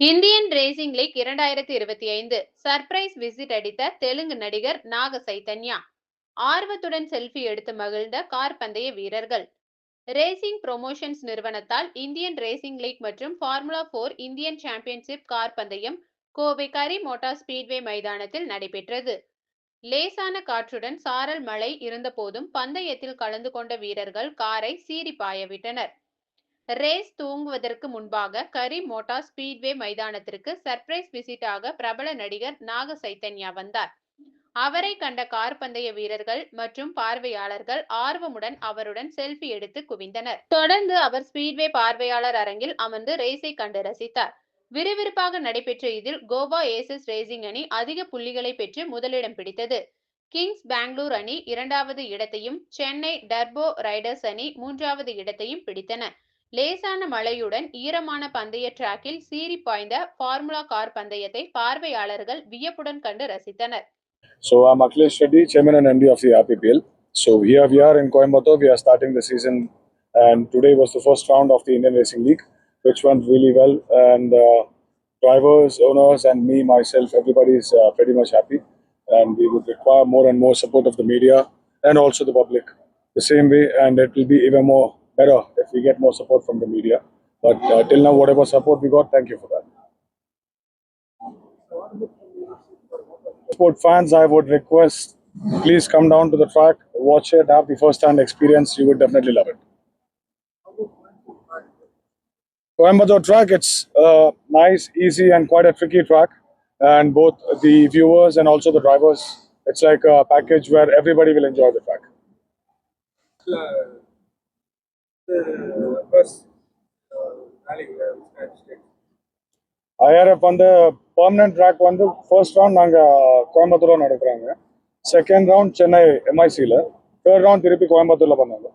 Indian racing league இரண்டாயிரத்தி இருபத்தி ஐந்து. சர்ப்ரைஸ் விசிட் அடித்த தெலுங்கு நடிகர் நாக சைதன்யா. ஆர்வத்துடன் செல்ஃபி எடுத்து மகிழ்ந்த கார் பந்தய வீரர்கள். ரேசிங் ப்ரொமோஷன்ஸ் நிறுவனத்தால் இந்தியன் ரேசிங் லீக் மற்றும் formula four Indian championship car பந்தயம் கோவை கரி மோட்டார் ஸ்பீட்வே மைதானத்தில் நடைபெற்றது. லேசான காற்றுடன் சாரல் மழை இருந்தபோதும் பந்தயத்தில் கலந்து கொண்ட வீரர்கள் காரை சீறி பாயவிட்டனர். ரேஸ் துவங்குவதற்கு முன்பாக கரி மோட்டார் ஸ்பீட்வே மைதானத்திற்கு சர்ப்ரைஸ் விசிட்டாக பிரபல நடிகர் நாக சைத்தன்யா வந்தார். அவரை கண்ட கார் பந்தய வீரர்கள் மற்றும் பார்வையாளர்கள் ஆர்வமுடன் அவருடன் செல்ஃபி எடுத்து குவிந்தனர். தொடர்ந்து அவர் ஸ்பீட்வே பார்வையாளர் அரங்கில் அமர்ந்து ரேஸை கண்டு ரசித்தார். விறுவிறுப்பாக நடைபெற்ற இதில் கோவா ஏசஸ் ரேசிங் அணி அதிக புள்ளிகளை பெற்று முதலிடம் பிடித்தது. கிங்ஸ் பெங்களூர் அணி இரண்டாவது இடத்தையும் சென்னை டர்போ ரைடர்ஸ் அணி மூன்றாவது இடத்தையும் பிடித்தன. லேசான மழையுடன் ஈரமான பந்தய டிராக்கில் சீறி பாய்ந்த ஃபார்முலா கார் பந்தயத்தை பார்வையாளர்கள் வியப்புடன் கண்டு ரசித்தனர் So I'm Akhilesh Reddy, Chairman and MD of the RPPL. So here we are in Coimbatore. We are starting the season, and today was the first round of the Indian Racing League, which went really well. And uh, drivers, owners, and me myself, everybody is uh, pretty much happy. And we would require more and more support of the media and also the public the same way. And it will be even more better if we get more support from the media. But uh, till now, whatever support we got, thank you for that. sport fans, I would request please come down to the track, watch it, have the first hand experience. You would definitely love it. Coimbatore track, it's a nice, easy, and quite a tricky track. And both the viewers and also the drivers, it's like a package where everybody will enjoy the track. uh, IRF வந்து permanent track வந்து first round நாங்கள் கோயம்புத்தூரில் நடக்கிறாங்க second round Chennai எம்ஐசியில் third round திருப்பி கோயம்புத்தூரில் பண்ணாங்க